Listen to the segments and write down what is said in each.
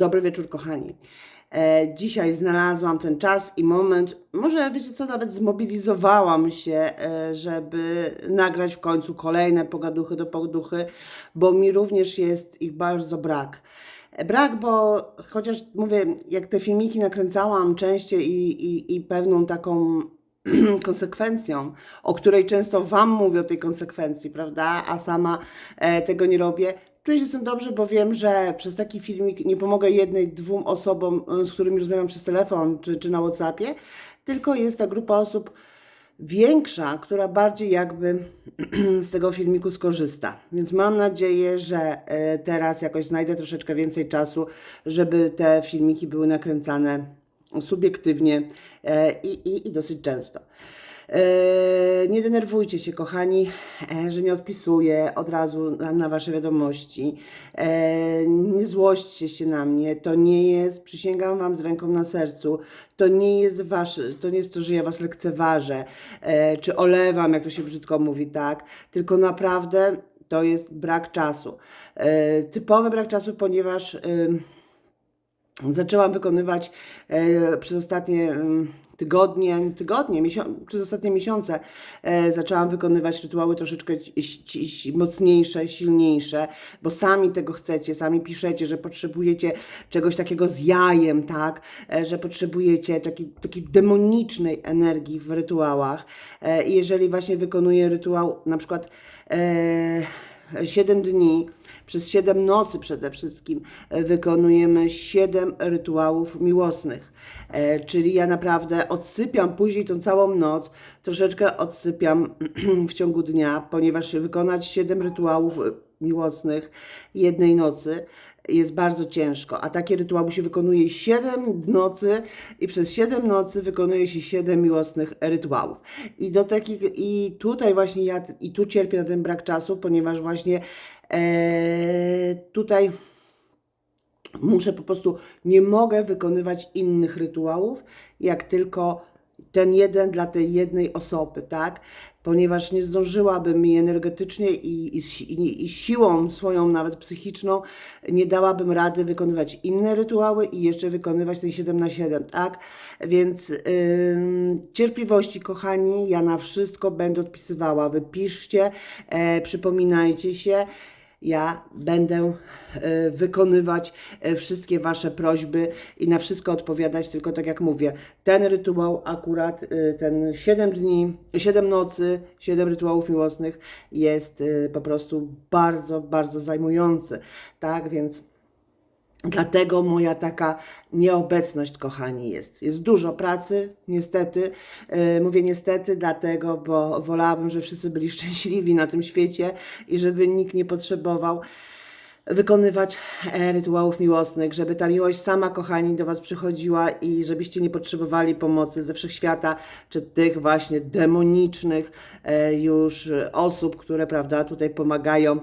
Dobry wieczór, kochani. E, dzisiaj znalazłam ten czas i moment, może wiecie co, nawet zmobilizowałam się, e, żeby nagrać w końcu kolejne pogaduchy do pogaduchy, bo mi również jest ich bardzo brak. E, Brak, bo chociaż mówię, jak te filmiki nakręcałam częściej i, i, i pewną taką konsekwencją, o której często Wam mówię o tej konsekwencji, prawda, a sama tego nie robię. Czuję się z tym dobrze, bo wiem, że przez taki filmik nie pomogę jednej, dwóm osobom, e, z którymi rozmawiam przez telefon czy, czy na WhatsAppie, tylko jest ta grupa osób większa, która bardziej jakby z tego filmiku skorzysta. Więc mam nadzieję, że e, teraz jakoś znajdę troszeczkę więcej czasu, żeby te filmiki były nakręcane subiektywnie e, i, i, i dosyć często. E, Nie denerwujcie się, kochani, e, że nie odpisuję od razu na, Wasze wiadomości. E, Nie złośćcie się na mnie. To nie jest, przysięgam Wam z ręką na sercu, to nie jest Wasze, to nie jest to, że ja Was lekceważę, czy olewam, jak to się brzydko mówi, tak? Tylko naprawdę to jest brak czasu. Typowy brak czasu, ponieważ. zaczęłam wykonywać przez ostatnie tygodnie, tygodnie miesią- przez ostatnie miesiące e, zaczęłam wykonywać rytuały troszeczkę mocniejsze, silniejsze, bo sami tego chcecie, sami piszecie, że potrzebujecie czegoś takiego z jajem, tak, e, że potrzebujecie takiej, takiej demonicznej energii w rytuałach. E, I jeżeli właśnie wykonuję rytuał na przykład e, 7 dni, przez 7 nocy przede wszystkim e, wykonujemy 7 rytuałów miłosnych. E, czyli ja naprawdę odsypiam później tą całą noc, troszeczkę odsypiam w ciągu dnia, ponieważ wykonać 7 rytuałów miłosnych jednej nocy jest bardzo ciężko, a takie rytuały się wykonuje 7 nocy i przez 7 nocy wykonuje się 7 miłosnych rytuałów. I do takich, i tutaj właśnie ja, i tu cierpię na ten brak czasu, ponieważ właśnie e, tutaj muszę po prostu, nie mogę wykonywać innych rytuałów, jak tylko ten jeden dla tej jednej osoby, tak? Ponieważ nie zdążyłabym i energetycznie i, i, i, siłą swoją, nawet psychiczną, nie dałabym rady wykonywać inne rytuały i jeszcze wykonywać ten 7 na 7, tak? Więc ym, cierpliwości, kochani, ja na wszystko będę odpisywała. Wypiszcie, e, przypominajcie się. Ja będę e, wykonywać e, wszystkie Wasze prośby i na wszystko odpowiadać, tylko tak jak mówię, ten rytuał akurat, e, ten 7 dni, 7 nocy, 7 rytuałów miłosnych jest po prostu bardzo, bardzo zajmujący, tak, więc Dlatego moja taka nieobecność, kochani, jest. Jest dużo pracy, niestety. Yy, mówię niestety, dlatego, bo wolałabym, żeby wszyscy byli szczęśliwi na tym świecie i żeby nikt nie potrzebował wykonywać e, rytuałów miłosnych, żeby ta miłość sama, kochani, do Was przychodziła i żebyście nie potrzebowali pomocy ze wszechświata, czy tych właśnie demonicznych e, już e, osób, które, prawda, tutaj pomagają e,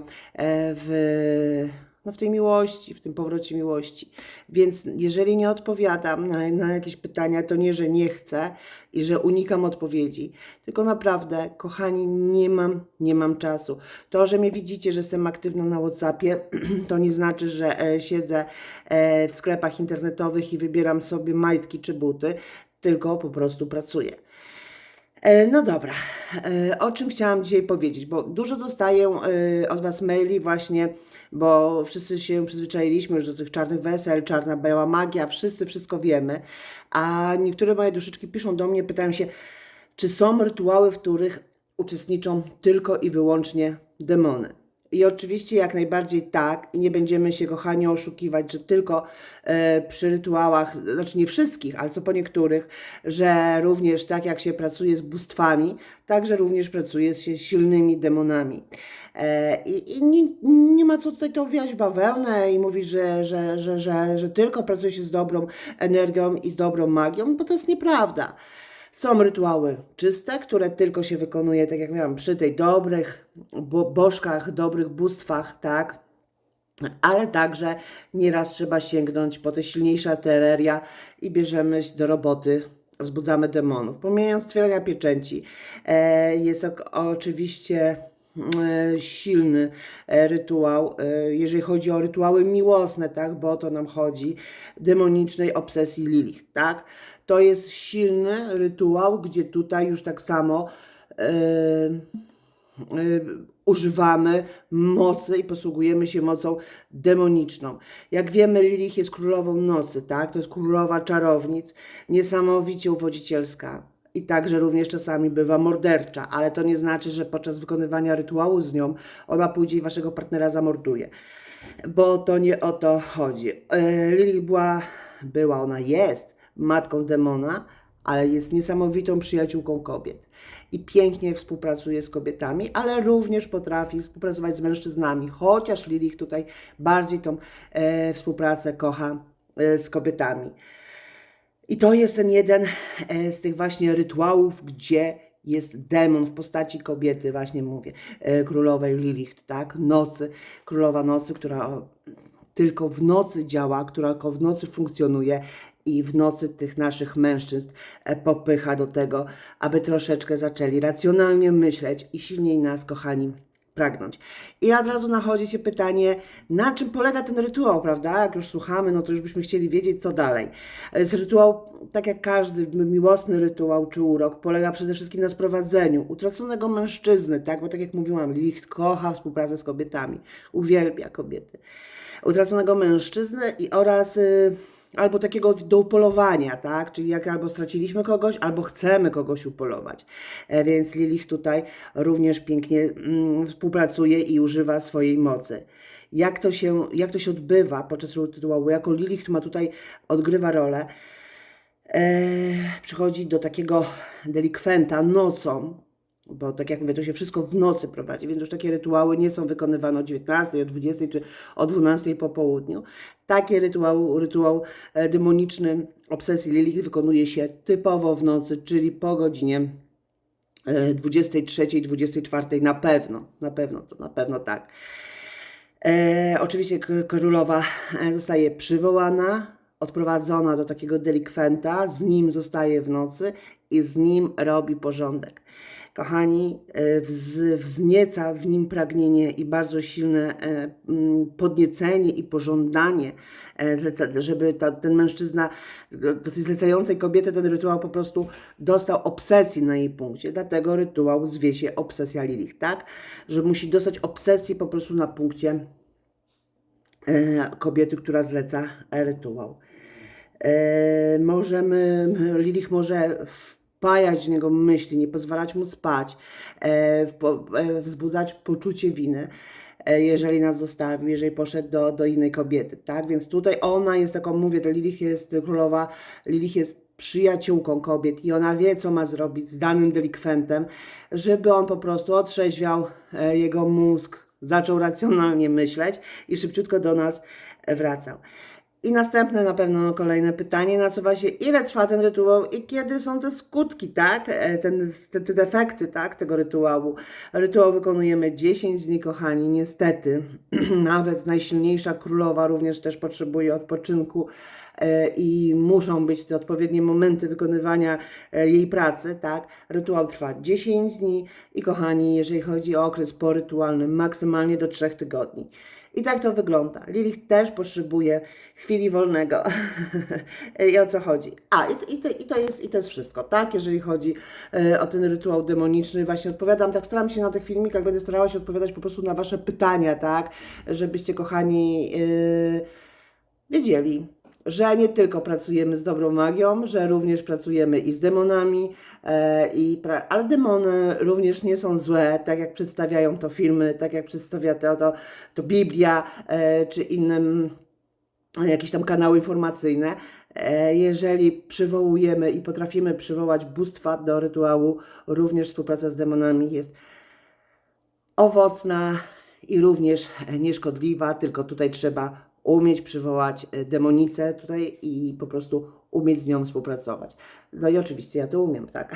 w no, w tej miłości, w tym powrocie miłości. Więc jeżeli nie odpowiadam na, na jakieś pytania, to nie, że nie chcę i że unikam odpowiedzi, tylko naprawdę, kochani, nie mam, nie mam czasu. To, że mnie widzicie, że jestem aktywna na WhatsAppie, to nie znaczy, że e, siedzę e, w sklepach internetowych i wybieram sobie majtki czy buty, tylko po prostu pracuję. E, No dobra, E, o czym chciałam dzisiaj powiedzieć, bo dużo dostaję e, od Was maili właśnie, bo wszyscy się przyzwyczailiśmy już do tych czarnych wesel, czarna biała magia, wszyscy wszystko wiemy, a niektóre moje duszyczki piszą do mnie, pytają się, czy są rytuały, w których uczestniczą tylko i wyłącznie demony. I oczywiście jak najbardziej tak, i nie będziemy się, kochani, oszukiwać, że tylko e, przy rytuałach, znaczy nie wszystkich, ale co po niektórych, że również tak jak się pracuje z bóstwami, także również pracuje się z silnymi demonami. E, I, i nie, nie ma co tutaj to owijać w bawełnę i mówić, że, że, że, że, że tylko pracuje się z dobrą energią i z dobrą magią, bo to jest nieprawda. Są rytuały czyste, które tylko się wykonuje, tak jak miałam, przy tej dobrych bo, bożkach, dobrych bóstwach, tak? Ale także nieraz trzeba sięgnąć po te silniejsze artyleria i bierzemy się do roboty, wzbudzamy demonów. Pomijając otwierania pieczęci, e, jest oczywiście e, silny e, rytuał, jeżeli chodzi o rytuały miłosne, tak, bo o to nam chodzi, demonicznej obsesji Lilith, tak. To jest silny rytuał, gdzie tutaj już tak samo e, y, używamy mocy i posługujemy się mocą demoniczną. Jak wiemy, Lilith jest królową nocy, tak? To jest królowa czarownic, niesamowicie uwodzicielska. I także również czasami bywa mordercza, ale to nie znaczy, że podczas wykonywania rytuału z nią ona pójdzie i waszego partnera zamorduje. Bo to nie o to chodzi. E, Lilith była, była, ona jest matką demona, ale jest niesamowitą przyjaciółką kobiet i pięknie współpracuje z kobietami, ale również potrafi współpracować z mężczyznami, chociaż Lilith tutaj bardziej tą e, współpracę kocha e, z kobietami. I to jest ten jeden e, z tych właśnie rytuałów, gdzie jest demon w postaci kobiety, właśnie mówię, e, królowej Lilith, tak? Nocy, królowa nocy, która tylko w nocy działa, która tylko w nocy funkcjonuje i w nocy tych naszych mężczyzn e, popycha do tego, aby troszeczkę zaczęli racjonalnie myśleć i silniej nas, kochani, pragnąć. I od razu nachodzi się pytanie, na czym polega ten rytuał, prawda? Jak już słuchamy, no to już byśmy chcieli wiedzieć, co dalej. Ale jest rytuał, tak jak każdy miłosny rytuał czy urok, polega przede wszystkim na sprowadzeniu utraconego mężczyzny, tak? Bo tak jak mówiłam, Licht kocha współpracę z kobietami, uwielbia kobiety. Utraconego mężczyznę i oraz... Y, albo takiego do upolowania, tak? Czyli jak albo straciliśmy kogoś, albo chcemy kogoś upolować. E, Więc Lilith tutaj również pięknie mm, współpracuje i używa swojej mocy. Jak to się, jak to się odbywa podczas rytuału? Jako Lilith ma tutaj, odgrywa rolę, e, przychodzi do takiego delikwenta nocą, bo tak jak mówię, to się wszystko w nocy prowadzi, więc już takie rytuały nie są wykonywane o 19, o 20 czy o 12 po południu. Takie rytuał, rytuał e, demoniczny obsesji Lilith wykonuje się typowo w nocy, czyli po godzinie e, 23, 24 na pewno, na pewno, to na pewno tak. E, oczywiście królowa e, zostaje przywołana, odprowadzona do takiego delikwenta, z nim zostaje w nocy i z nim robi porządek. Kochani, e, wz, wznieca w nim pragnienie i bardzo silne e, podniecenie i pożądanie, e, żeby ta, ten mężczyzna, do tej zlecającej kobiety ten rytuał po prostu dostał obsesji na jej punkcie. Dlatego rytuał zwie się obsesja Lilith, tak? Że musi dostać obsesji po prostu na punkcie kobiety, która zleca rytuał. Możemy, Lilich może wpajać w niego myśli, nie pozwalać mu spać, e, e, wzbudzać poczucie winy, e, jeżeli nas zostawił, jeżeli poszedł do, do innej kobiety, tak? Więc tutaj ona jest taką, mówię, to Lilich jest królowa, Lilich jest przyjaciółką kobiet i ona wie, co ma zrobić z danym delikwentem, żeby on po prostu otrzeźwiał jego mózg, zaczął racjonalnie myśleć i szybciutko do nas wracał. I następne na pewno kolejne pytanie nasuwa się, ile trwa ten rytuał i kiedy są te skutki, tak? E, Ten, te, te defekty, tak? Tego rytuału. Rytuał wykonujemy 10 dni, kochani, niestety. Nawet najsilniejsza królowa również też potrzebuje odpoczynku e, i muszą być te odpowiednie momenty wykonywania e, jej pracy, tak? Rytuał trwa 10 dni i kochani, jeżeli chodzi o okres porytualny, maksymalnie do 3 tygodni. I tak to wygląda. Lilith też potrzebuje chwili wolnego. I o co chodzi? A, i, to- i, to, i, to jest, i to jest wszystko, tak? Jeżeli chodzi e, o ten rytuał demoniczny, właśnie odpowiadam, tak staram się na tych filmikach, będę starała się odpowiadać po prostu na Wasze pytania, tak? Żebyście, kochani, e, wiedzieli, że nie tylko pracujemy z dobrą magią, że również pracujemy i z demonami, e, i ale demony również nie są złe, tak jak przedstawiają to filmy, tak jak przedstawia to, to, to Biblia, e, czy inne mm, jakieś tam kanały informacyjne. E, jeżeli przywołujemy i potrafimy przywołać bóstwa do rytuału, również współpraca z demonami jest owocna i również nieszkodliwa, tylko tutaj trzeba umieć przywołać e, demonicę tutaj i po prostu umieć z nią współpracować. No i oczywiście ja to umiem, tak?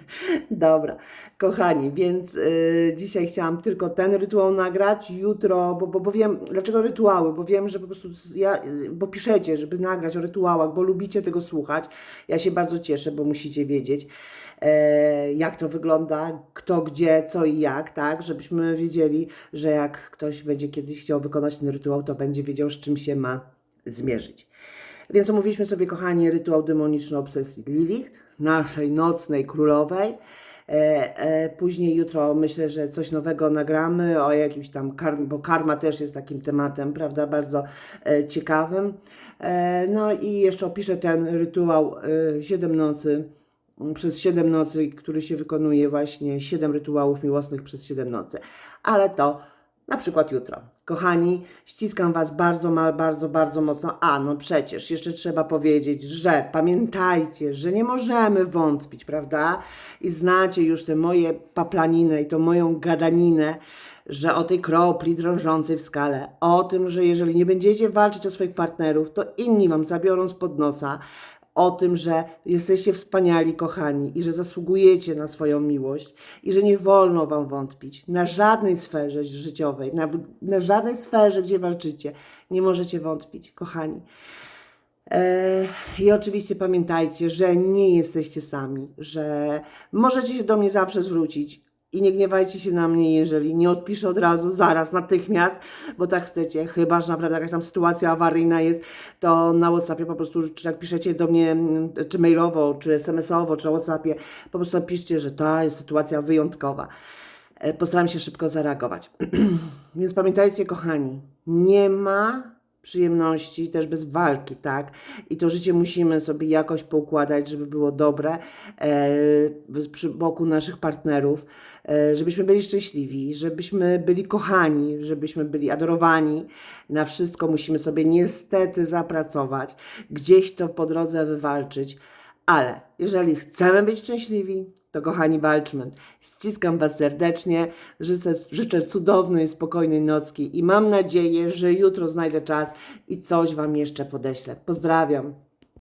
Dobra, kochani, więc y, dzisiaj chciałam tylko ten rytuał nagrać, jutro, bo, bo, bo wiem, dlaczego rytuały, bo wiem, że po prostu ja, bo piszecie, żeby nagrać o rytuałach, bo lubicie tego słuchać. Ja się bardzo cieszę, bo musicie wiedzieć, e, jak to wygląda, kto, gdzie, co i jak, tak? Żebyśmy wiedzieli, że jak ktoś będzie kiedyś chciał wykonać ten rytuał, to będzie wiedział, z czym się ma zmierzyć. Więc omówiliśmy sobie, kochani, rytuał demoniczny obsesji Lilith, naszej nocnej królowej. E, e, później jutro myślę, że coś nowego nagramy o jakimś tam karm, bo karma też jest takim tematem, prawda, bardzo e, ciekawym. E, no i jeszcze opiszę ten rytuał e, siedem nocy, m, przez siedem nocy, który się wykonuje właśnie, siedem rytuałów miłosnych przez siedem nocy. Ale to na przykład jutro. Kochani, ściskam Was bardzo, bardzo, bardzo mocno. A, no przecież jeszcze trzeba powiedzieć, że pamiętajcie, że nie możemy wątpić, prawda? I znacie już te moje paplaninę i tą moją gadaninę, że o tej kropli drążącej w skale, o tym, że jeżeli nie będziecie walczyć o swoich partnerów, to inni Wam zabiorą spod nosa, o tym, że jesteście wspaniali, kochani i że zasługujecie na swoją miłość i że nie wolno Wam wątpić na żadnej sferze życiowej, na, na żadnej sferze, gdzie walczycie. Nie możecie wątpić, kochani. E, I oczywiście pamiętajcie, że nie jesteście sami, że możecie się do mnie zawsze zwrócić. I nie gniewajcie się na mnie, jeżeli nie odpiszę od razu, zaraz, natychmiast, bo tak chcecie. Chyba, że naprawdę jakaś tam sytuacja awaryjna jest, to na WhatsAppie po prostu, czy jak piszecie do mnie, mm, czy mailowo, czy SMS-owo, czy na WhatsAppie, po prostu piszcie, że to jest sytuacja wyjątkowa. E, Postaram się szybko zareagować. Więc pamiętajcie, kochani, nie ma przyjemności też bez walki, tak? I to życie musimy sobie jakoś poukładać, żeby było dobre e, przy boku naszych partnerów, e, żebyśmy byli szczęśliwi, żebyśmy byli kochani, żebyśmy byli adorowani. Na wszystko musimy sobie niestety zapracować, gdzieś to po drodze wywalczyć. Ale jeżeli chcemy być szczęśliwi, to kochani, walczmy. Ściskam Was serdecznie, życzę, życzę cudownej, spokojnej nocki i mam nadzieję, że jutro znajdę czas i coś Wam jeszcze podeślę. Pozdrawiam.